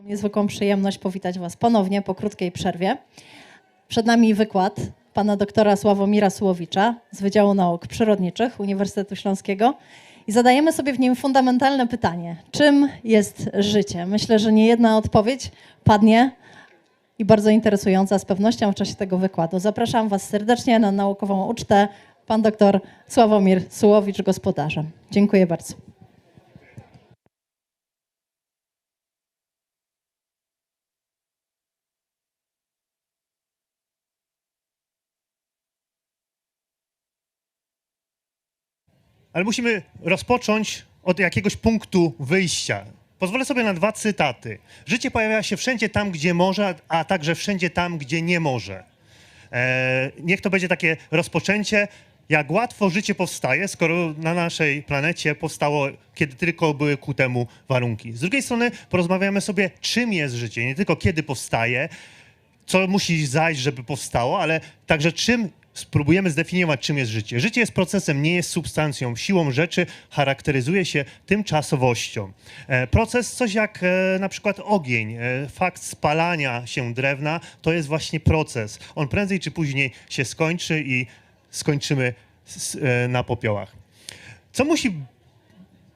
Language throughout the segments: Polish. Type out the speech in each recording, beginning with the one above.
Mam niezwykłą przyjemność powitać Was ponownie po krótkiej przerwie. Przed nami wykład pana doktora Sławomira Sułowicza z Wydziału Nauk Przyrodniczych Uniwersytetu Śląskiego i zadajemy sobie w nim fundamentalne pytanie: czym jest życie? Myślę, że nie jedna odpowiedź padnie i bardzo interesująca z pewnością w czasie tego wykładu. Zapraszam Was serdecznie na naukową ucztę. Pan doktor Sławomir Sułowicz, gospodarzem. Dziękuję bardzo. Ale musimy rozpocząć od jakiegoś punktu wyjścia. Pozwolę sobie na dwa cytaty. Życie pojawia się wszędzie tam, gdzie może, a także wszędzie tam, gdzie nie może. E, niech to będzie takie rozpoczęcie. Jak łatwo życie powstaje, skoro na naszej planecie powstało, kiedy tylko były ku temu warunki. Z drugiej strony porozmawiamy sobie, czym jest życie, nie tylko kiedy powstaje, co musi zajść, żeby powstało, ale także czym spróbujemy zdefiniować, czym jest życie. Życie jest procesem, nie jest substancją. Siłą rzeczy charakteryzuje się tymczasowością. E, proces, coś jak e, na przykład ogień, e, fakt spalania się drewna, to jest właśnie proces. On prędzej czy później się skończy i skończymy na popiołach. Co musi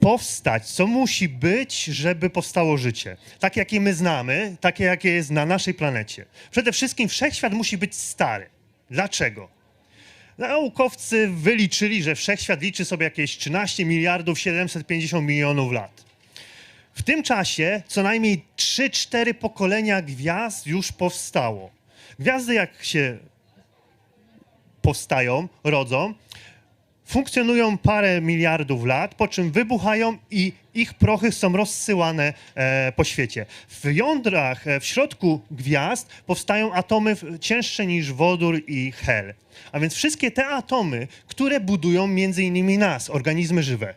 powstać, co musi być, żeby powstało życie. Takie, jakie my znamy, takie, jakie jest na naszej planecie. Przede wszystkim wszechświat musi być stary. Dlaczego? Naukowcy wyliczyli, że wszechświat liczy sobie jakieś 13 miliardów 750 milionów lat. W tym czasie co najmniej 3-4 pokolenia gwiazd już powstało. Gwiazdy, jak się powstają, rodzą, funkcjonują parę miliardów lat, po czym wybuchają i ich prochy są rozsyłane e, po świecie. W jądrach, e, w środku gwiazd powstają atomy cięższe niż wodór i hel. A więc wszystkie te atomy, które budują między innymi nas, organizmy żywe.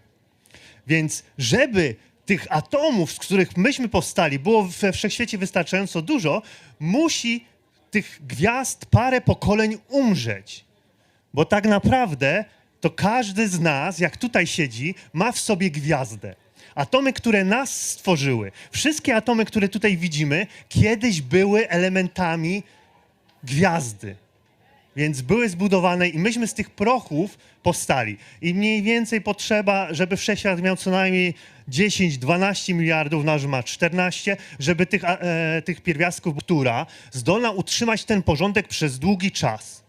Więc żeby tych atomów, z których myśmy powstali, było we wszechświecie wystarczająco dużo, musi tych gwiazd parę pokoleń umrzeć. Bo tak naprawdę to każdy z nas, jak tutaj siedzi, ma w sobie gwiazdę. Atomy, które nas stworzyły, wszystkie atomy, które tutaj widzimy, kiedyś były elementami gwiazdy. Więc były zbudowane i myśmy z tych prochów powstali. I mniej więcej potrzeba, żeby wszechświat miał co najmniej 10-12 miliardów, nasz ma 14, żeby tych, e, tych pierwiastków, która zdolna utrzymać ten porządek przez długi czas.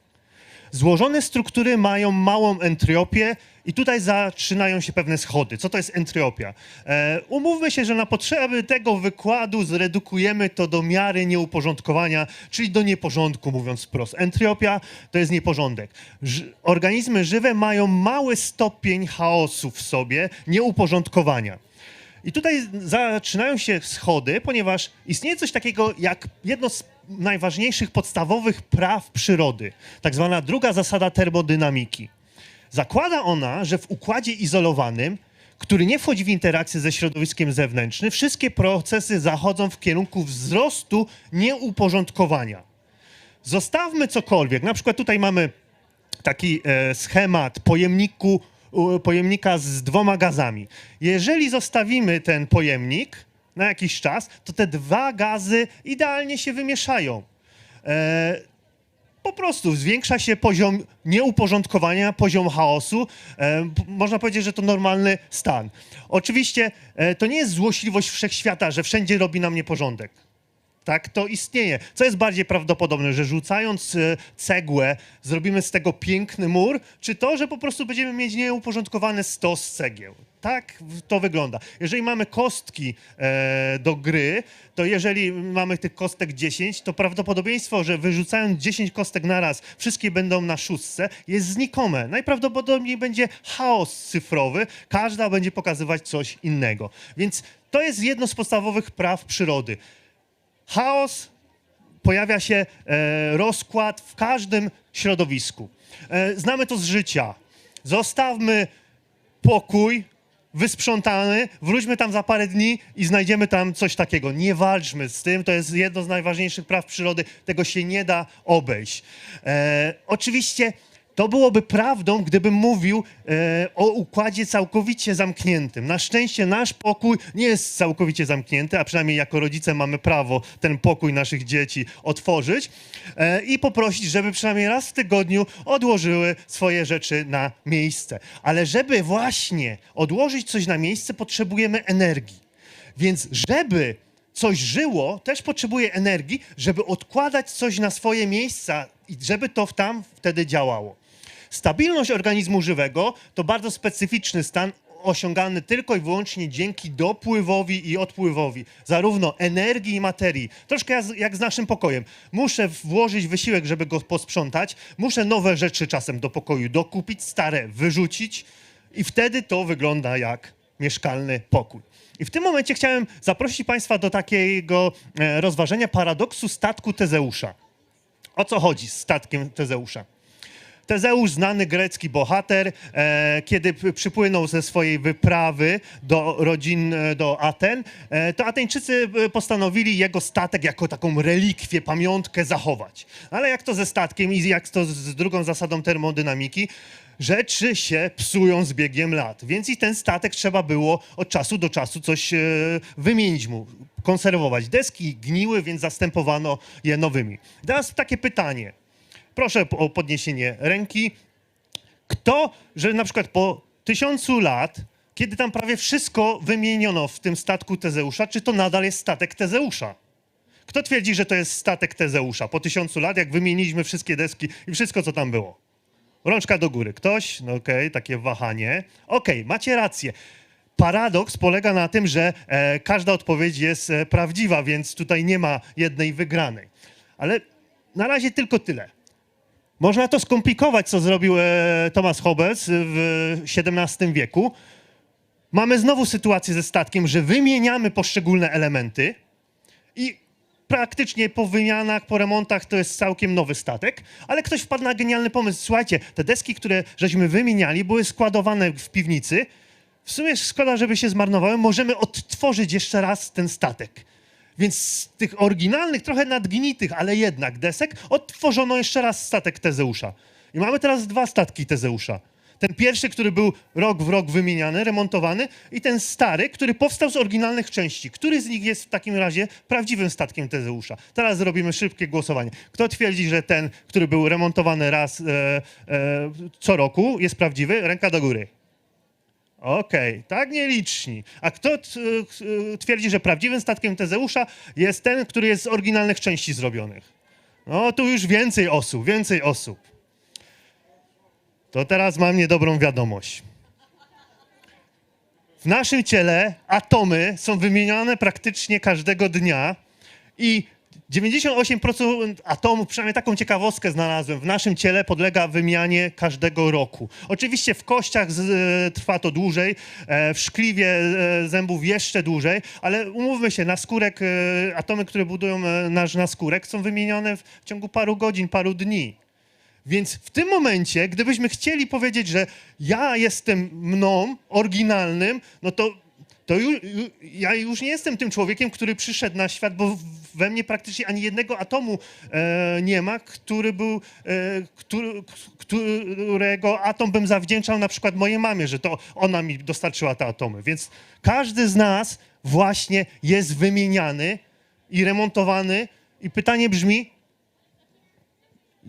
Złożone struktury mają małą entropię i tutaj zaczynają się pewne schody. Co to jest entropia? E, umówmy się, że na potrzeby tego wykładu zredukujemy to do miary nieuporządkowania, czyli do nieporządku, mówiąc wprost. Entropia to jest nieporządek. Organizmy żywe mają mały stopień chaosu w sobie, nieuporządkowania. I tutaj zaczynają się schody, ponieważ istnieje coś takiego jak jedno z najważniejszych podstawowych praw przyrody, tak zwana druga zasada termodynamiki. Zakłada ona, że w układzie izolowanym, który nie wchodzi w interakcję ze środowiskiem zewnętrznym, wszystkie procesy zachodzą w kierunku wzrostu nieuporządkowania. Zostawmy cokolwiek. Na przykład tutaj mamy taki e, schemat pojemniku, pojemnika z dwoma gazami. Jeżeli zostawimy ten pojemnik na jakiś czas, to te dwa gazy idealnie się wymieszają. E, po prostu zwiększa się poziom nieuporządkowania, poziom chaosu. E, można powiedzieć, że to normalny stan. Oczywiście e, to nie jest złośliwość wszechświata, że wszędzie robi nam nieporządek. Tak, to istnieje. Co jest bardziej prawdopodobne, że rzucając e, cegłę zrobimy z tego piękny mur, czy to, że po prostu będziemy mieć nieuporządkowany stos cegieł? Tak to wygląda. Jeżeli mamy kostki e, do gry, to jeżeli mamy tych kostek 10, to prawdopodobieństwo, że wyrzucając 10 kostek na raz, wszystkie będą na szóstce, jest znikome. Najprawdopodobniej będzie chaos cyfrowy, każda będzie pokazywać coś innego. Więc to jest jedno z podstawowych praw przyrody chaos, pojawia się e, rozkład w każdym środowisku. E, znamy to z życia. Zostawmy pokój wysprzątany, wróćmy tam za parę dni i znajdziemy tam coś takiego. Nie walczmy z tym, to jest jedno z najważniejszych praw przyrody, tego się nie da obejść. E, oczywiście To byłoby prawdą, gdybym mówił e, o układzie całkowicie zamkniętym. Na szczęście nasz pokój nie jest całkowicie zamknięty, a przynajmniej jako rodzice mamy prawo ten pokój naszych dzieci otworzyć e, i poprosić, żeby przynajmniej raz w tygodniu odłożyły swoje rzeczy na miejsce. Ale żeby właśnie odłożyć coś na miejsce, potrzebujemy energii. Więc żeby coś żyło, też potrzebuje energii, żeby odkładać coś na swoje miejsca i żeby to tam wtedy działało. Stabilność organizmu żywego to bardzo specyficzny stan osiągany tylko i wyłącznie dzięki dopływowi i odpływowi zarówno energii i materii. Troszkę jak z- jak z naszym pokojem. Muszę włożyć wysiłek, żeby go posprzątać, muszę nowe rzeczy czasem do pokoju dokupić, stare wyrzucić i wtedy to wygląda jak mieszkalny pokój. I w tym momencie chciałem zaprosić Państwa do takiego e, rozważenia paradoksu statku Tezeusza. O co chodzi z statkiem Tezeusza? Tezeusz, znany grecki bohater, e, kiedy przypłynął ze swojej wyprawy do rodzin, e, do Aten, e, to Ateńczycy e, postanowili jego statek jako taką relikwię, pamiątkę zachować. Ale jak to ze statkiem i jak to z drugą zasadą termodynamiki, rzeczy się psują z biegiem lat. Więc i ten statek trzeba było od czasu do czasu coś e, wymienić mu, konserwować. Deski gniły, więc zastępowano je nowymi. Teraz takie pytanie. Proszę o podniesienie ręki. Kto, że na przykład po tysiącu lat, kiedy tam prawie wszystko wymieniono w tym statku Tezeusza, czy to nadal jest statek Tezeusza? Kto twierdzi, że to jest statek Tezeusza po tysiącu lat, jak wymieniliśmy wszystkie deski i wszystko, co tam było? Rączka do góry. Ktoś? No okej, takie wahanie. Okej, macie rację. Paradoks polega na tym, że e, każda odpowiedź jest e, prawdziwa, więc tutaj nie ma jednej wygranej. Ale na razie tylko tyle. Można to skomplikować, co zrobił e, Thomas Hobbes w XVII wieku. Mamy znowu sytuację ze statkiem, że wymieniamy poszczególne elementy i praktycznie po wymianach, po remontach to jest całkiem nowy statek, ale ktoś wpadł na genialny pomysł. Słuchajcie, te deski, które żeśmy wymieniali, były składowane w piwnicy. W sumie szkoda, żeby się zmarnowały. Możemy odtworzyć jeszcze raz ten statek. Więc z tych oryginalnych, trochę nadgnitych, ale jednak desek, odtworzono jeszcze raz statek Tezeusza. I mamy teraz dwa statki Tezeusza. Ten pierwszy, który był rok w rok wymieniany, remontowany, i ten stary, który powstał z oryginalnych części. Który z nich jest w takim razie prawdziwym statkiem Tezeusza? Teraz zrobimy szybkie głosowanie. Kto twierdzi, że ten, który był remontowany raz e, e, co roku, jest prawdziwy? Ręka do góry. Okej, tak nieliczni. A kto t, t, twierdzi, że prawdziwym statkiem Tezeusza jest ten, który jest z oryginalnych części zrobionych? No, tu już więcej osób, więcej osób. To teraz mam niedobrą wiadomość. W naszym ciele atomy są wymieniane praktycznie każdego dnia i 98% atomów, przynajmniej taką ciekawostkę znalazłem, w naszym ciele podlega wymianie każdego roku. Oczywiście w kościach z, e, trwa to dłużej, e, w szkliwie e, zębów jeszcze dłużej, ale umówmy się, naskórek, e, atomy, które budują e, nasz naskórek są wymienione w ciągu paru godzin, paru dni. Więc w tym momencie, gdybyśmy chcieli powiedzieć, że ja jestem mną, oryginalnym, no to, to ju, ju, ja już nie jestem tym człowiekiem, który przyszedł na świat, bo we mnie praktycznie ani jednego atomu e, nie ma, który był, e, który, którego atom bym zawdzięczał na przykład mojej mamie, że to ona mi dostarczyła te atomy. Więc każdy z nas właśnie jest wymieniany i remontowany. I pytanie brzmi,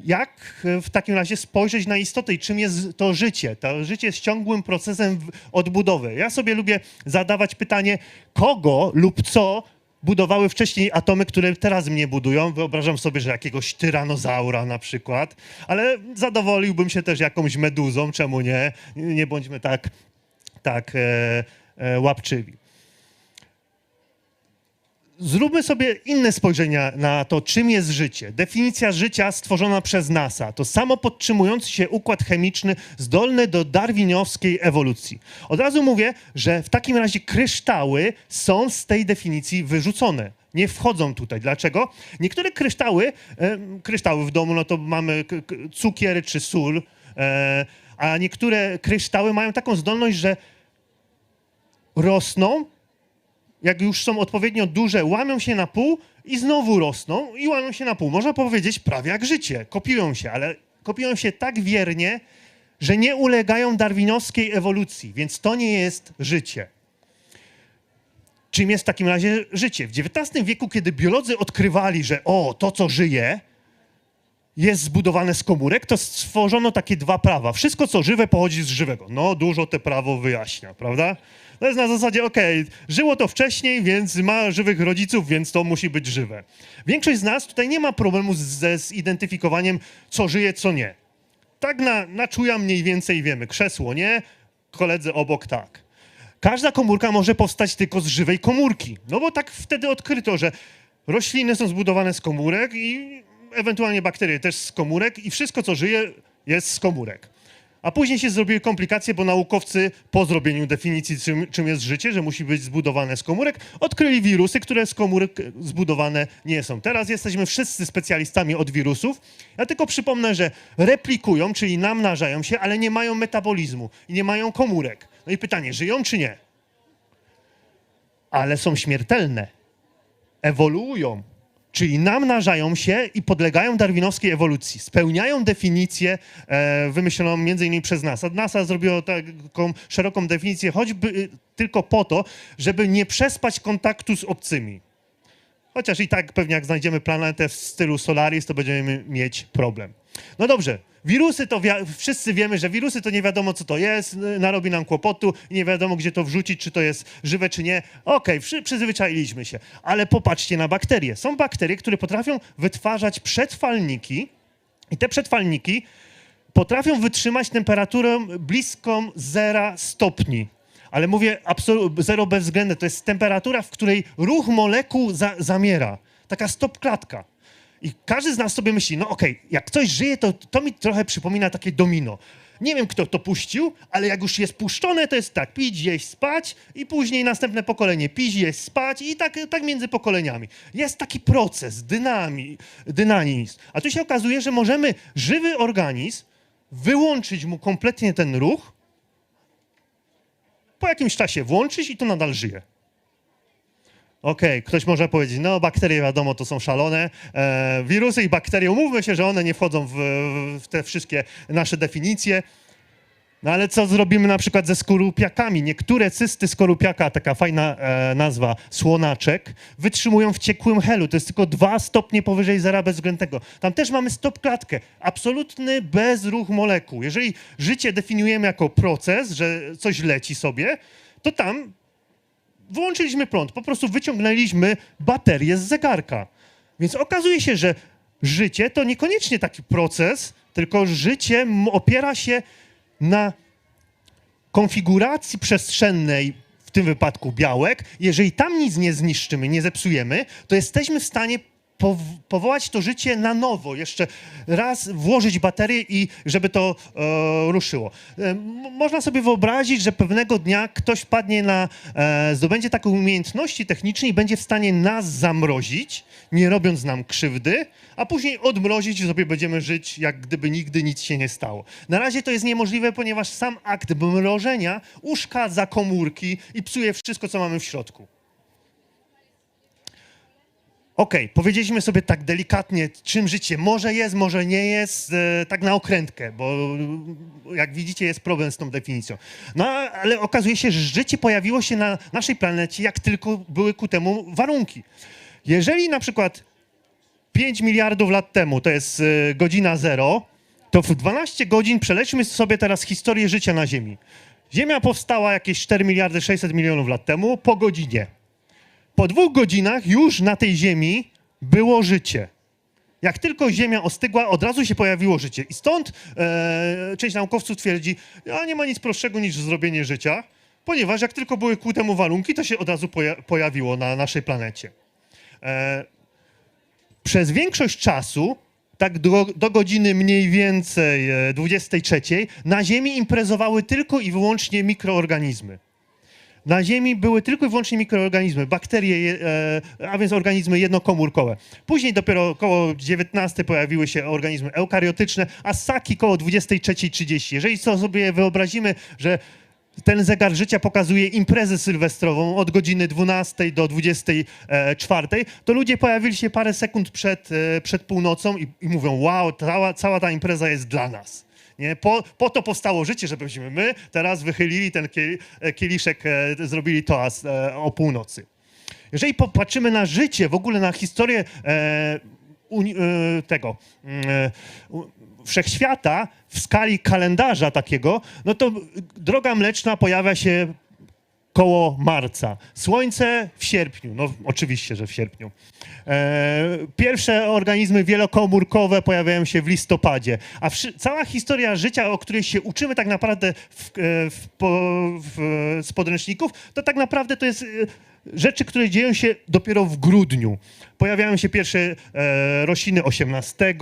jak e, w takim razie spojrzeć na istotę i czym jest to życie? To życie jest ciągłym procesem odbudowy. Ja sobie lubię zadawać pytanie, kogo lub co budowały wcześniej atomy, które teraz mnie budują. Wyobrażam sobie, że jakiegoś tyranozaura na przykład, ale zadowoliłbym się też jakąś meduzą, czemu nie? Nie bądźmy tak, tak e, e, łapczywi. Zróbmy sobie inne spojrzenie na to, czym jest życie. Definicja życia stworzona przez NASA to samo podtrzymujący się układ chemiczny zdolny do darwinowskiej ewolucji. Od razu mówię, że w takim razie kryształy są z tej definicji wyrzucone. Nie wchodzą tutaj. Dlaczego? Niektóre kryształy, em, kryształy w domu, no to mamy cukier czy sól, e, a niektóre kryształy mają taką zdolność, że rosną jak już są odpowiednio duże, łamią się na pół i znowu rosną i łamią się na pół. Można powiedzieć prawie jak życie, kopiują się, ale kopiują się tak wiernie, że nie ulegają darwinowskiej ewolucji, więc to nie jest życie. Czym jest w takim razie życie? W XIX wieku, kiedy biolodzy odkrywali, że o, to co żyje, jest zbudowane z komórek, to stworzono takie dwa prawa. Wszystko, co żywe, pochodzi z żywego. No, dużo te prawo wyjaśnia, prawda? To jest na zasadzie, okej, żyło to wcześniej, więc ma żywych rodziców, więc to musi być żywe. Większość z nas tutaj nie ma problemu ze zidentyfikowaniem, co żyje, co nie. Tak na, na czuja mniej więcej wiemy. Krzesło nie, koledzy obok tak. Każda komórka może powstać tylko z żywej komórki. No bo tak wtedy odkryto, że rośliny są zbudowane z komórek i ewentualnie bakterie też z komórek i wszystko, co żyje, jest z komórek. A później się zrobiły komplikacje, bo naukowcy po zrobieniu definicji, czym, czym jest życie, że musi być zbudowane z komórek, odkryli wirusy, które z komórek zbudowane nie są. Teraz jesteśmy wszyscy specjalistami od wirusów. Ja tylko przypomnę, że replikują, czyli namnażają się, ale nie mają metabolizmu i nie mają komórek. No i pytanie, żyją czy nie? Ale są śmiertelne. Ewoluują. Czyli namnażają się i podlegają darwinowskiej ewolucji. Spełniają definicję e, wymyśloną innymi przez NASA. NASA zrobiło taką szeroką definicję, choćby tylko po to, żeby nie przespać kontaktu z obcymi. Chociaż i tak pewnie jak znajdziemy planetę w stylu Solaris, to będziemy mieć problem. No dobrze, wirusy to wszyscy wiemy, że wirusy to nie wiadomo co to jest, narobi nam kłopotu nie wiadomo gdzie to wrzucić, czy to jest żywe, czy nie. Okej, przy, przyzwyczailiśmy się, ale popatrzcie na bakterie. Są bakterie, które potrafią wytwarzać przetrwalniki i te przetrwalniki potrafią wytrzymać temperaturę bliską 0 stopni. Ale mówię zero bezwzględne. To jest temperatura, w której ruch molekuł za, zamiera. Taka stop klatka. I każdy z nas sobie myśli, no okej, jak coś żyje, to, to mi trochę przypomina takie domino. Nie wiem, kto to puścił, ale jak już jest puszczone, to jest tak, pić, jeść, spać i później następne pokolenie pić, jeść, spać i tak, tak między pokoleniami. Jest taki proces, dynami, dynamizm. A tu się okazuje, że możemy żywy organizm wyłączyć mu kompletnie ten ruch, po jakimś czasie włączyć i to nadal żyje. Okej, ktoś może powiedzieć, no bakterie wiadomo, to są szalone. E, wirusy i bakterie, umówmy się, że one nie wchodzą w, w te wszystkie nasze definicje. No ale co zrobimy na przykład ze skorupiakami? Niektóre cysty skorupiaka, taka fajna e, nazwa, słonaczek, wytrzymują w ciekłym helu. To jest tylko dwa stopnie powyżej zera bezwzględnego. Tam też mamy stop klatkę. Absolutny bezruch molekuł. Jeżeli życie definiujemy jako proces, że coś leci sobie, to tam wyłączyliśmy prąd, po prostu wyciągnęliśmy baterię z zegarka. Więc okazuje się, że życie to niekoniecznie taki proces, tylko życie opiera się na konfiguracji przestrzennej, w tym wypadku białek. Jeżeli tam nic nie zniszczymy, nie zepsujemy, to jesteśmy w stanie powołać to życie na nowo, jeszcze raz włożyć baterię i żeby to e, ruszyło. E, można sobie wyobrazić, że pewnego dnia ktoś padnie na, e, zdobędzie taką umiejętności techniczne i będzie w stanie nas zamrozić, nie robiąc nam krzywdy, a później odmrozić i sobie będziemy żyć, jak gdyby nigdy nic się nie stało. Na razie to jest niemożliwe, ponieważ sam akt mrożenia uszkadza komórki i psuje wszystko, co mamy w środku. Okej, powiedzieliśmy sobie tak delikatnie, czym życie może jest, może nie jest, e, tak na okrętkę, bo e, jak widzicie jest problem z tą definicją. No ale okazuje się, że życie pojawiło się na naszej planecie, jak tylko były ku temu warunki. Jeżeli na przykład 5 miliardów lat temu to jest e, godzina zero, to w 12 godzin przelećmy sobie teraz historię życia na Ziemi. Ziemia powstała jakieś 4 miliardy 600 milionów lat temu po godzinie po dwóch godzinach już na tej ziemi było życie. Jak tylko ziemia ostygła, od razu się pojawiło życie. I stąd e, część naukowców twierdzi, a nie ma nic prostszego niż zrobienie życia, ponieważ jak tylko były ku temu warunki, to się od razu poja- pojawiło na naszej planecie. E, przez większość czasu, tak do, do godziny mniej więcej e, 23, na Ziemi imprezowały tylko i wyłącznie mikroorganizmy. Na Ziemi były tylko i wyłącznie mikroorganizmy, bakterie, e, a więc organizmy jednokomórkowe. Później dopiero około 19 pojawiły się organizmy eukariotyczne, a ssaki koło 23.30. Jeżeli sobie wyobrazimy, że ten zegar życia pokazuje imprezę sylwestrową od godziny 12 do 24, to ludzie pojawili się parę sekund przed, e, przed północą i, i mówią, wow, cała ta impreza jest dla nas. Nie? Po, po to powstało życie, żebyśmy my teraz wychylili ten e, kieliszek, e, zrobili toast e, o północy. Jeżeli popatrzymy na życie, w ogóle na historię tego mm, wszechświata w skali kalendarza takiego, no to droga mleczna pojawia się koło marca. Słońce w sierpniu, no oczywiście, że w sierpniu. E, pierwsze organizmy wielokomórkowe pojawiają się w listopadzie, a cała historia życia, o której się uczymy tak naprawdę w, e, w, w, z podręczników, to tak naprawdę to jest e, rzeczy, które dzieją się dopiero w grudniu. Pojawiają się pierwsze e, rośliny 18,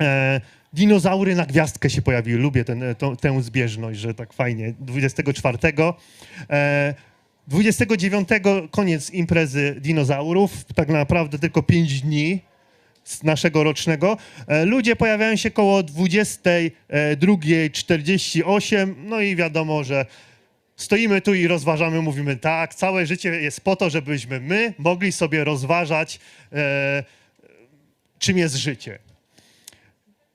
E, dinozaury na gwiazdkę się pojawiły. Lubię ten, tą, tę zbieżność, że tak fajnie. 24. E, 29 koniec imprezy dinozaurów. Tak naprawdę tylko 5 dni z naszego rocznego. E, ludzie pojawiają się koło 22.48. No i wiadomo, że stoimy tu i rozważamy, mówimy tak, całe życie jest po to, żebyśmy my mogli sobie rozważać, e, czym jest życie.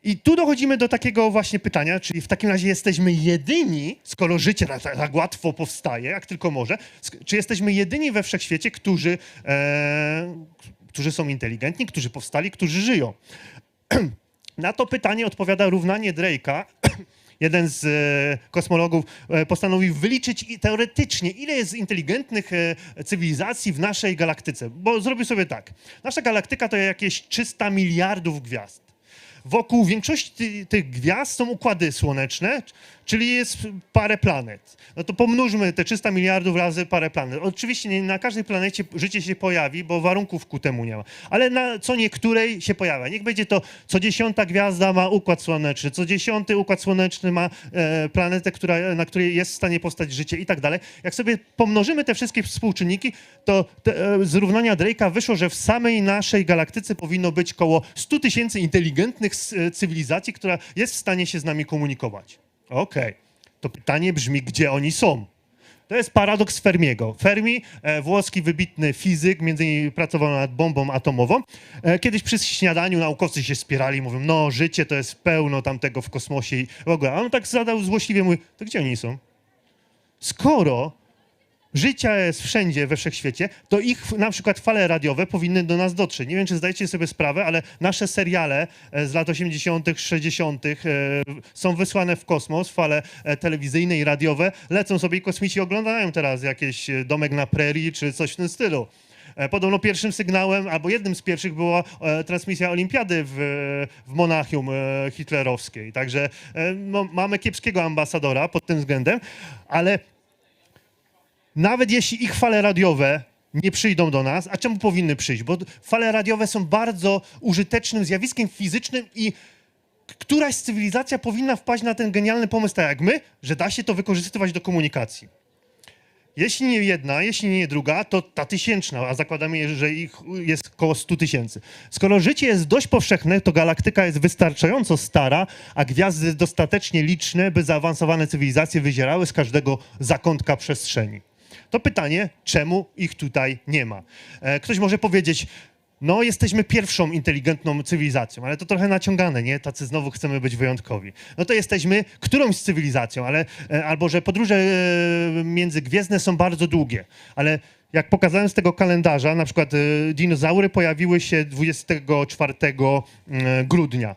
I tu dochodzimy do takiego właśnie pytania, czyli w takim razie jesteśmy jedyni, skoro życie tak, tak, łatwo powstaje, jak tylko może, czy jesteśmy jedyni we wszechświecie, którzy, e, którzy są inteligentni, którzy powstali, którzy żyją? Na to pytanie odpowiada równanie Drake'a. Jeden z e, kosmologów e, postanowił wyliczyć teoretycznie, ile jest inteligentnych e, cywilizacji w naszej galaktyce. Bo zrobił sobie tak. Nasza galaktyka to jakieś 300 miliardów gwiazd. Wokół większości ty, tych gwiazd są układy słoneczne, czyli jest parę planet. No to pomnóżmy te 300 miliardów razy parę planet. Oczywiście nie na każdej planecie życie się pojawi, bo warunków ku temu nie ma. Ale na co niektórej się pojawia. Niech będzie to, co dziesiąta gwiazda ma układ słoneczny, co dziesiąty układ słoneczny ma e, planetę, która, na której jest w stanie powstać życie i tak dalej. Jak sobie pomnożymy te wszystkie współczynniki, to te, e, z równania Drake'a wyszło, że w samej naszej galaktyce powinno być koło 100 tysięcy inteligentnych cywilizacji, która jest w stanie się z nami komunikować. Okej. To pytanie brzmi, gdzie oni są? To jest paradoks Fermiego. Fermi, e, włoski wybitny fizyk, między innymi pracował nad bombą atomową. E, kiedyś przy śniadaniu naukowcy się spierali, mówią, no życie to jest pełno tamtego w kosmosie i w ogóle. A on tak zadał złośliwie, mówi, to gdzie oni są? Skoro życia jest wszędzie we wszechświecie, to ich na przykład fale radiowe powinny do nas dotrzeć. Nie wiem, czy zdajecie sobie sprawę, ale nasze seriale e, z lat 80., 60. e, są wysłane w kosmos, fale e, telewizyjne i radiowe, lecą sobie i kosmici oglądają teraz jakieś domek na prerii czy coś w tym stylu. Podobno pierwszym sygnałem, albo jednym z pierwszych była transmisja olimpiady w, w Monachium hitlerowskiej. Także no, mamy kiepskiego ambasadora pod tym względem, ale nawet jeśli ich fale radiowe nie przyjdą do nas, a czemu powinny przyjść? Bo fale radiowe są bardzo użytecznym zjawiskiem fizycznym i któraś cywilizacja powinna wpaść na ten genialny pomysł, tak jak my, że da się to wykorzystywać do komunikacji. Jeśli nie jedna, jeśli nie druga, to ta tysięczna, a zakładamy, że ich jest około 100 tysięcy. Skoro życie jest dość powszechne, to galaktyka jest wystarczająco stara, a gwiazdy dostatecznie liczne, by zaawansowane cywilizacje wyzierały z każdego zakątka przestrzeni. To pytanie, czemu ich tutaj nie ma? E, Ktoś może powiedzieć, no jesteśmy pierwszą inteligentną cywilizacją, ale to trochę naciągane, nie? Tacy znowu chcemy być wyjątkowi. No to jesteśmy którąś cywilizacją, ale e, albo że podróże e, międzygwiezdne są bardzo długie, ale jak pokazałem z tego kalendarza, na przykład dinozaury pojawiły się 24 mm, grudnia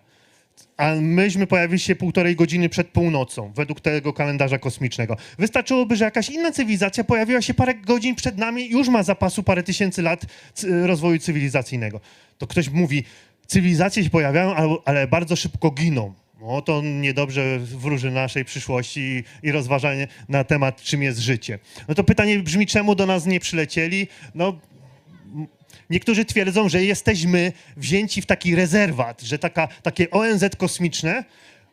a myśmy pojawili się półtorej godziny przed północą, według tego kalendarza kosmicznego. Wystarczyłoby, że jakaś inna cywilizacja pojawiła się parę godzin przed nami i już ma zapasu parę tysięcy lat rozwoju cywilizacyjnego. To ktoś mówi, cywilizacje się pojawiają, ale, bardzo szybko giną. No to niedobrze wróży naszej przyszłości i rozważanie na temat, czym jest życie. No to pytanie brzmi, czemu do nas nie przylecieli? No Niektórzy twierdzą, że jesteśmy wzięci w taki rezerwat, że taka, takie ONZ kosmiczne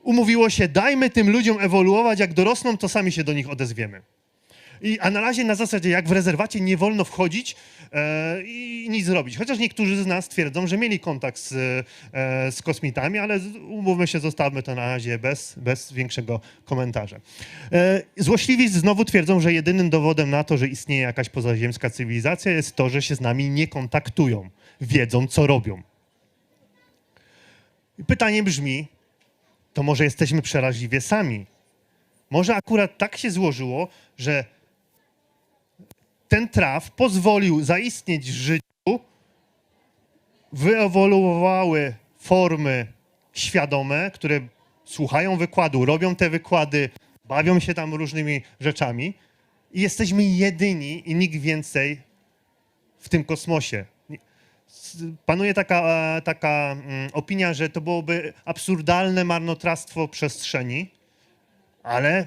umówiło się, dajmy tym ludziom ewoluować, jak dorosną, to sami się do nich odezwiemy. I, a na razie na zasadzie, jak w rezerwacie nie wolno wchodzić e, i nic zrobić. Chociaż niektórzy z nas twierdzą, że mieli kontakt z, e, z kosmitami, ale umówmy się, zostawmy to na razie bez, bez większego komentarza. E, złośliwi znowu twierdzą, że jedynym dowodem na to, że istnieje jakaś pozaziemska cywilizacja jest to, że się z nami nie kontaktują, wiedzą, co robią. Pytanie brzmi, to może jesteśmy przeraźliwie sami? Może akurat tak się złożyło, że ten traf pozwolił zaistnieć życiu, wyewoluowały formy świadome, które słuchają wykładu, robią te wykłady, bawią się tam różnymi rzeczami i jesteśmy jedyni i nikt więcej w tym kosmosie. Panuje taka, e, taka mm, opinia, że to byłoby absurdalne marnotrawstwo przestrzeni, ale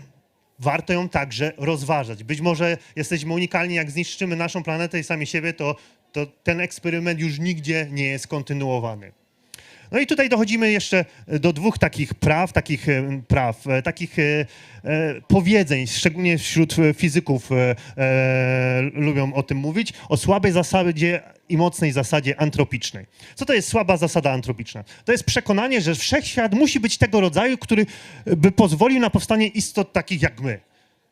warto ją także rozważać. Być może jesteśmy unikalni, jak zniszczymy naszą planetę i sami siebie, to, to ten eksperyment już nigdzie nie jest kontynuowany. No i tutaj dochodzimy jeszcze do dwóch takich praw, takich e, praw, e, takich e, powiedzeń, szczególnie wśród fizyków lubią o tym mówić, o słabej zasadzie i mocnej zasadzie antropicznej. Co to jest słaba zasada antropiczna? To jest przekonanie, że wszechświat musi być tego rodzaju, który by pozwolił na powstanie istot takich jak my.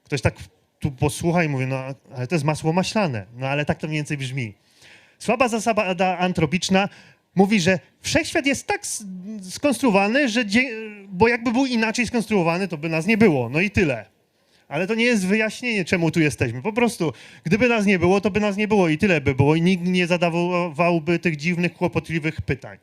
Ktoś tak tu posłucha i mówi, no ale to jest masło maślane, no ale tak to mniej więcej brzmi. Słaba zasada antropiczna mówi, że wszechświat jest tak skonstruowany, że bo jakby był inaczej skonstruowany, to by nas nie było. No i tyle. Ale to nie jest wyjaśnienie, czemu tu jesteśmy. Po prostu, gdyby nas nie było, to by nas nie było i tyle by było i nikt nie zadawałby tych dziwnych, kłopotliwych pytań.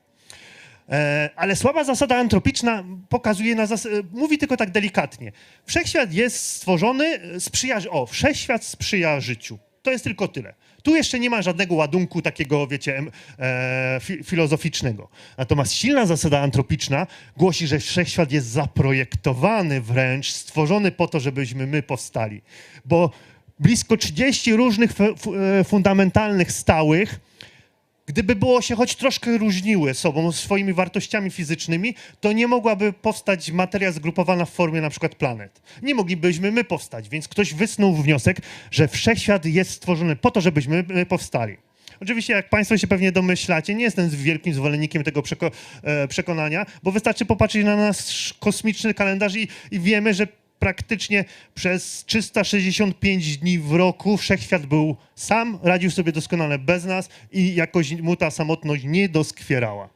E, ale słaba zasada antropiczna pokazuje na zas- e, mówi tylko tak delikatnie. Wszechświat jest stworzony, sprzyja, o, wszechświat sprzyja życiu. To jest tylko tyle. Tu jeszcze nie ma żadnego ładunku takiego, wiecie, e, fi- filozoficznego. Natomiast silna zasada antropiczna głosi, że wszechświat jest zaprojektowany wręcz, stworzony po to, żebyśmy my powstali. Bo blisko 30 różnych e, fundamentalnych stałych Gdyby było się choć troszkę różniły sobą, swoimi wartościami fizycznymi, to nie mogłaby powstać materia zgrupowana w formie na przykład planet. Nie moglibyśmy my powstać, więc ktoś wysnuł wniosek, że wszechświat jest stworzony po to, żebyśmy my powstali. Oczywiście, jak Państwo się pewnie domyślacie, nie jestem wielkim zwolennikiem tego e, przekonania, bo wystarczy popatrzeć na nasz kosmiczny kalendarz i, i wiemy, że praktycznie przez 365 dni w roku wszechświat był sam, radził sobie doskonale bez nas i jakoś mu ta samotność nie doskwierała.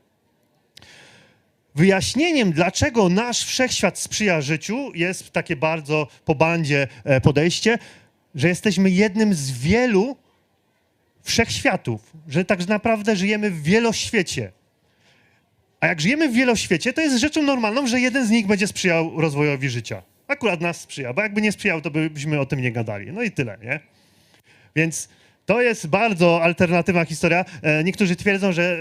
Wyjaśnieniem, dlaczego nasz wszechświat sprzyja życiu, jest takie bardzo po bandzie e, podejście, że jesteśmy jednym z wielu wszechświatów, że tak naprawdę żyjemy w wieloświecie. A jak żyjemy w wieloświecie, to jest rzeczą normalną, że jeden z nich będzie sprzyjał rozwojowi życia. Akurat nas sprzyja, bo jakby nie sprzyjał, to byśmy o tym nie gadali. No i tyle, nie? Więc to jest bardzo alternatywna historia. E, Niektórzy twierdzą, że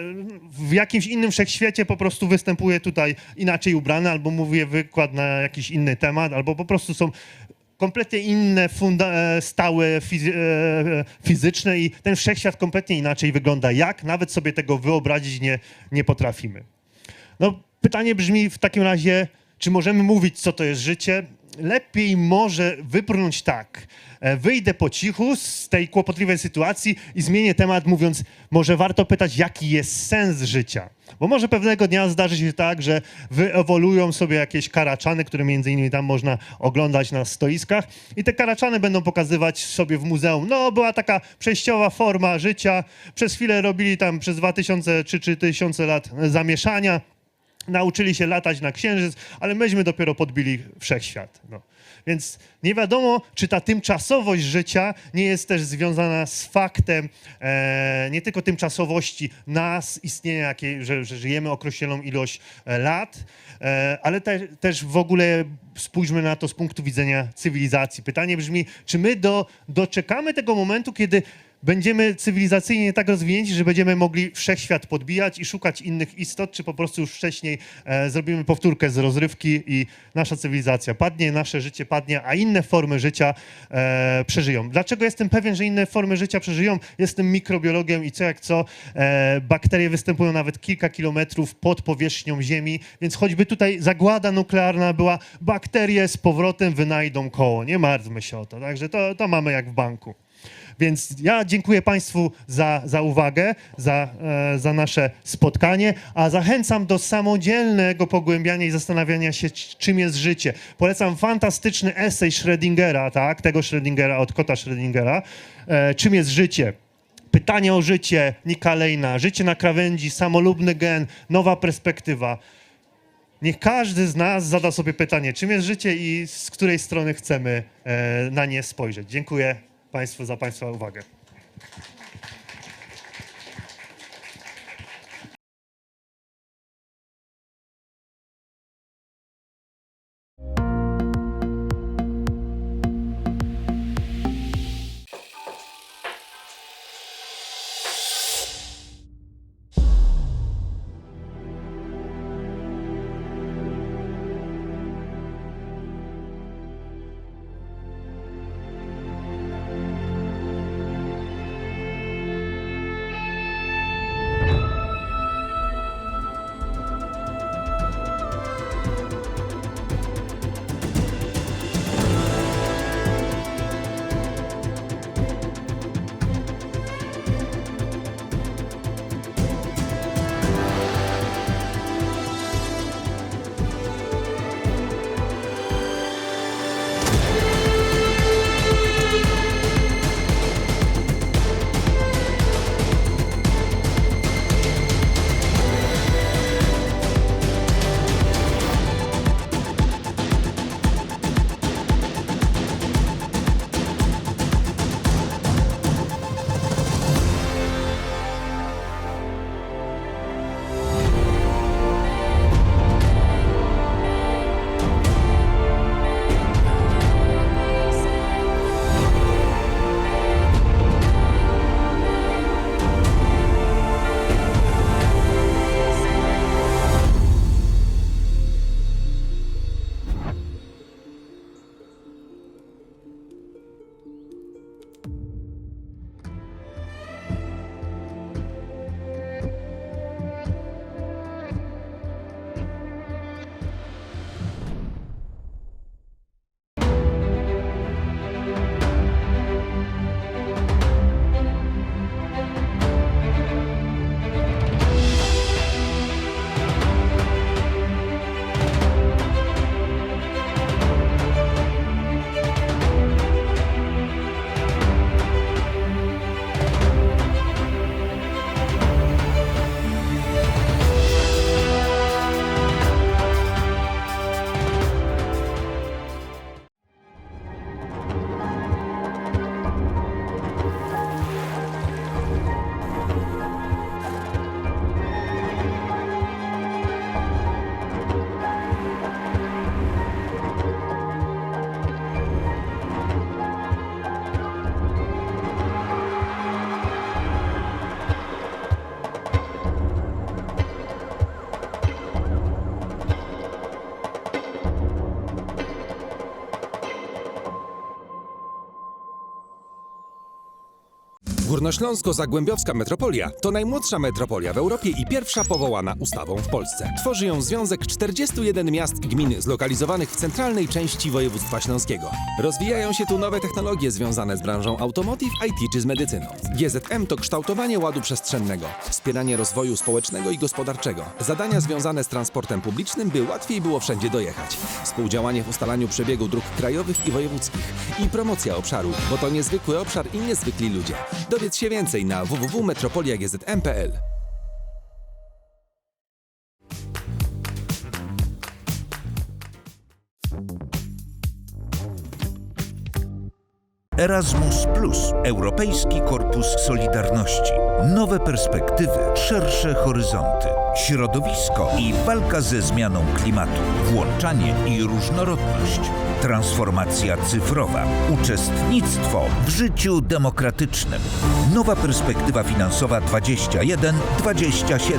w jakimś innym wszechświecie po prostu występuje tutaj inaczej ubrany, albo mówi wykład na jakiś inny temat, albo po prostu są kompletnie inne e, stałe fizy- e, fizyczne i ten wszechświat kompletnie inaczej wygląda. Jak? Nawet sobie tego wyobrazić nie, nie potrafimy. No, pytanie brzmi w takim razie, czy możemy mówić, co to jest życie? Lepiej może wybrnąć tak. E, Wyjdę po cichu z tej kłopotliwej sytuacji i zmienię temat, mówiąc, może warto pytać, jaki jest sens życia. Bo może pewnego dnia zdarzy się tak, że wyewoluują sobie jakieś karaczany, które między innymi tam można oglądać na stoiskach i te karaczany będą pokazywać sobie w muzeum. No, była taka przejściowa forma życia. Przez chwilę robili tam przez 2000 czy 3000 lat zamieszania nauczyli się latać na księżyc, ale myśmy dopiero podbili wszechświat. No. Więc nie wiadomo, czy ta tymczasowość życia nie jest też związana z faktem e, nie tylko tymczasowości nas, istnienia, że, że żyjemy określoną ilość e, lat, e, ale te, też w ogóle spójrzmy na to z punktu widzenia cywilizacji. Pytanie brzmi, czy my do, doczekamy tego momentu, kiedy będziemy cywilizacyjnie tak rozwinięci, że będziemy mogli wszechświat podbijać i szukać innych istot, czy po prostu już wcześniej e, zrobimy powtórkę z rozrywki i nasza cywilizacja padnie, nasze życie padnie, a inne formy życia e, przeżyją. Dlaczego jestem pewien, że inne formy życia przeżyją? Jestem mikrobiologiem i co jak co, e, bakterie występują nawet kilka kilometrów pod powierzchnią Ziemi, więc choćby tutaj zagłada nuklearna była, bakterie z powrotem wynajdą koło. Nie martwmy się o to. Także to, to mamy jak w banku. Więc ja dziękuję Państwu za, za uwagę, za, e, za nasze spotkanie, a zachęcam do samodzielnego pogłębiania i zastanawiania się, czym jest życie. Polecam fantastyczny esej Schrödingera, tak, tego Schrödingera od kota Schrödingera, e, czym jest życie. Pytanie o życie, Nika Lejna, życie na krawędzi, samolubny gen, nowa perspektywa. Niech każdy z nas zada sobie pytanie, czym jest życie i z której strony chcemy e, na nie spojrzeć. Dziękuję Państwu za Państwa uwagę. Górnośląsko-Zagłębiowska Metropolia to najmłodsza metropolia w Europie i pierwsza powołana ustawą w Polsce. Tworzy ją związek 41 miast i gmin zlokalizowanych w centralnej części województwa śląskiego. Rozwijają się tu nowe technologie związane z branżą automotive, IT czy z medycyną. GZM to kształtowanie ładu przestrzennego, wspieranie rozwoju społecznego i gospodarczego, zadania związane z transportem publicznym, by łatwiej było wszędzie dojechać, współdziałanie w ustalaniu przebiegu dróg krajowych i wojewódzkich i promocja obszaru, bo to niezwykły obszar i niezwykli ludzie. Dowiedz się więcej na www.metropoliagzm.pl. Erasmus Europejski Korpus Solidarności. Nowe perspektywy, szersze horyzonty, środowisko i walka ze zmianą klimatu, włączanie i różnorodność, transformacja cyfrowa, uczestnictwo w życiu demokratycznym. Nowa perspektywa finansowa 21-27.